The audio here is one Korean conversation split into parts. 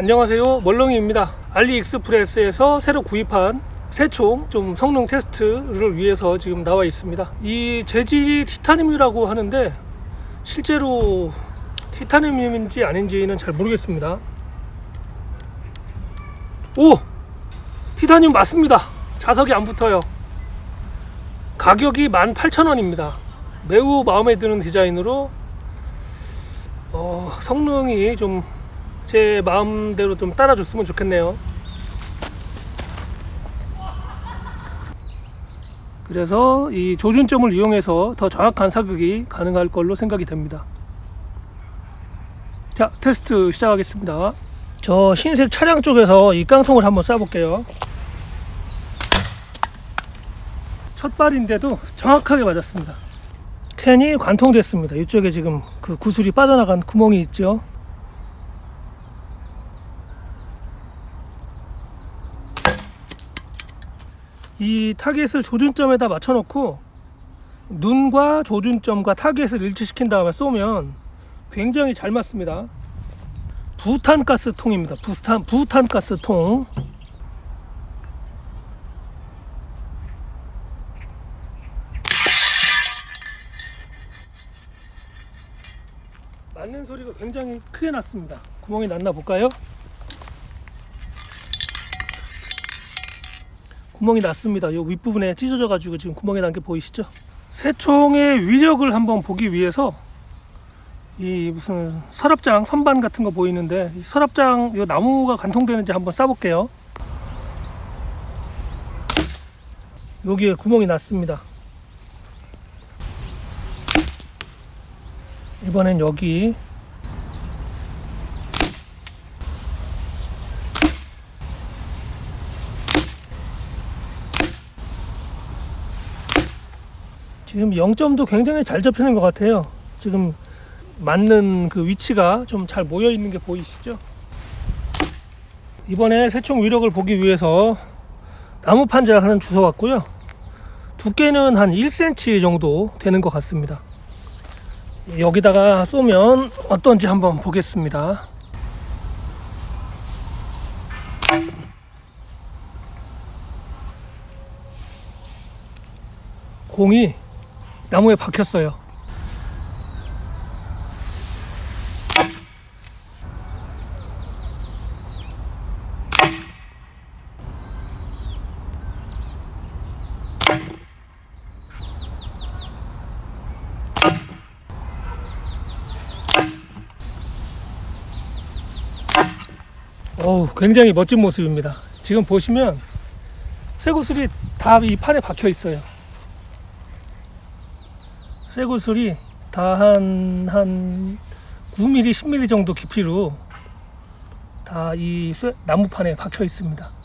안녕하세요. 멀렁이입니다. 알리익스프레스에서 새로 구입한 새총 좀 성능 테스트를 위해서 지금 나와 있습니다. 이 재질이 티타늄이라고 하는데 실제로 티타늄인지 아닌지는 잘 모르겠습니다. 오! 티타늄 맞습니다. 자석이 안 붙어요. 가격이 18,000원입니다. 매우 마음에 드는 디자인으로 어, 성능이 좀 제 마음대로 좀 따라줬으면 좋겠네요. 그래서 이 조준점을 이용해서 더 정확한 사격이 가능할 걸로 생각이 됩니다. 자, 테스트 시작하겠습니다. 저 흰색 차량 쪽에서 이 깡통을 한번 쏴볼게요. 첫 발인데도 정확하게 맞았습니다. 캔이 관통됐습니다. 이쪽에 지금 그 구슬이 빠져나간 구멍이 있죠. 이 타겟을 조준점에다 맞춰놓고 눈과 조준점과 타겟을 일치시킨 다음에 쏘면 굉장히 잘 맞습니다. 부탄가스 통입니다. 부탄 부탄가스 통. 맞는 소리가 굉장히 크게 났습니다. 구멍이 났나 볼까요? 구멍이 났습니다. 이 윗부분에 찢어져 가지고 지금 구멍이 난 게 보이시죠? 새총의 위력을 한번 보기 위해서 이 무슨 서랍장 선반 같은 거 보이는데 이 서랍장 이 나무가 관통되는지 한번 쏴볼게요. 여기에 구멍이 났습니다. 이번엔 여기 지금 0점도 굉장히 잘 잡히는 것 같아요. 지금 맞는 그 위치가 좀 잘 모여 있는 게 보이시죠? 이번에 새총 위력을 보기 위해서 나무 판자를 하나 주워 왔고요. 두께는 한 1cm 정도 되는 것 같습니다. 여기다가 쏘면 어떤지 한번 보겠습니다. 공이 나무에 박혔어요. 어우, 굉장히 멋진 모습입니다. 지금 보시면 쇠구슬이 다 이 판에 박혀 있어요. 쇠구슬이 다 한, 한 9mm, 10mm 정도 깊이로 다 이 나무판에 박혀 있습니다.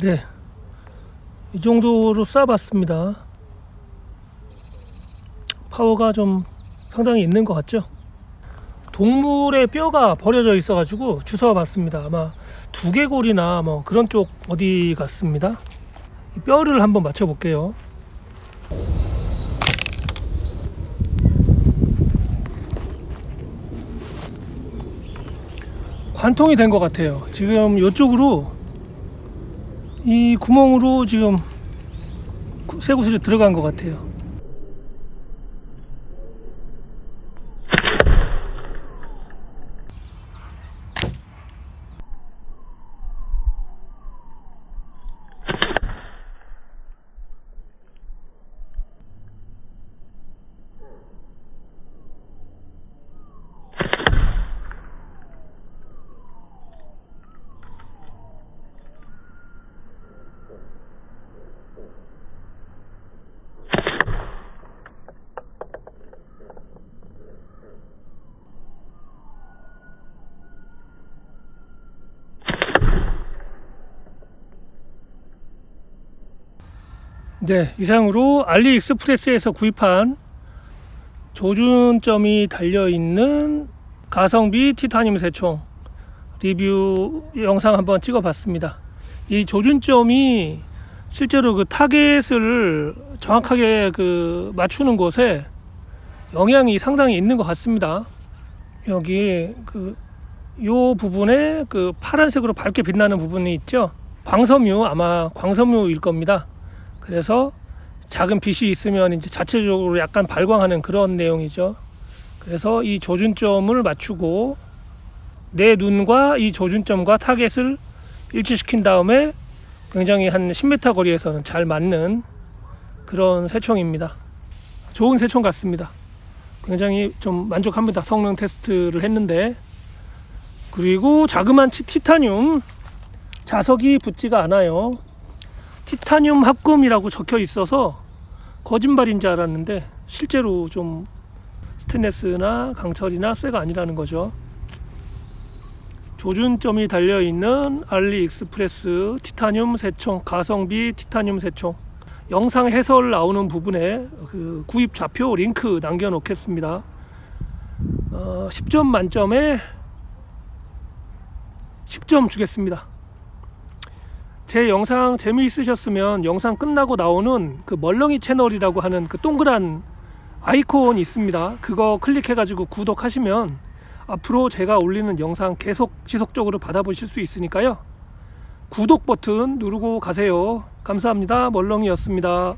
네. 이 정도로 쏴봤습니다. 파워가 좀 상당히 있는 것 같죠? 동물의 뼈가 버려져 있어가지고 주워 봤습니다. 아마 두개골이나 뭐 그런 쪽 어디 같습니다. 이 뼈를 한번 맞춰볼게요. 관통이 된 것 같아요. 지금 이쪽으로 이 구멍으로 지금 구- 쇠구슬이 들어간 것 같아요. 네, 이상으로 알리익스프레스에서 구입한 조준점이 달려 있는 가성비 티타늄 세총 리뷰 영상 한번 찍어봤습니다. 이 조준점이 실제로 그 타겟을 정확하게 그 맞추는 곳에 영향이 상당히 있는 것 같습니다. 여기 그 요 부분에 그 파란색으로 밝게 빛나는 부분이 있죠. 광섬유 아마 광섬유일 겁니다. 그래서 작은 빛이 있으면 이제 자체적으로 약간 발광하는 그런 내용이죠. 그래서 이 조준점을 맞추고 내 눈과 이 조준점과 타겟을 일치시킨 다음에 굉장히 한 10m 거리에서는 잘 맞는 그런 새총입니다. 좋은 새총 같습니다. 굉장히 좀 만족합니다. 성능 테스트를 했는데 그리고 자그만 치 티타늄 자석이 붙지가 않아요. 티타늄 합금이라고 적혀 있어서 거짓말인 줄 알았는데 실제로 좀 스테인레스나 강철이나 쇠가 아니라는 거죠. 조준점이 달려 있는 알리익스프레스 티타늄 세총 가성비 티타늄 세총 영상 해설 나오는 부분에 그 구입 좌표 링크 남겨 놓겠습니다. 어, 10점 만점에 10점 주겠습니다. 제 영상 재미있으셨으면 영상 끝나고 나오는 그 멀렁이 채널이라고 하는 그 동그란 아이콘이 있습니다. 그거 클릭해가지고 구독하시면 앞으로 제가 올리는 영상 계속 지속적으로 받아보실 수 있으니까요. 구독 버튼 누르고 가세요. 감사합니다. 멀렁이였습니다.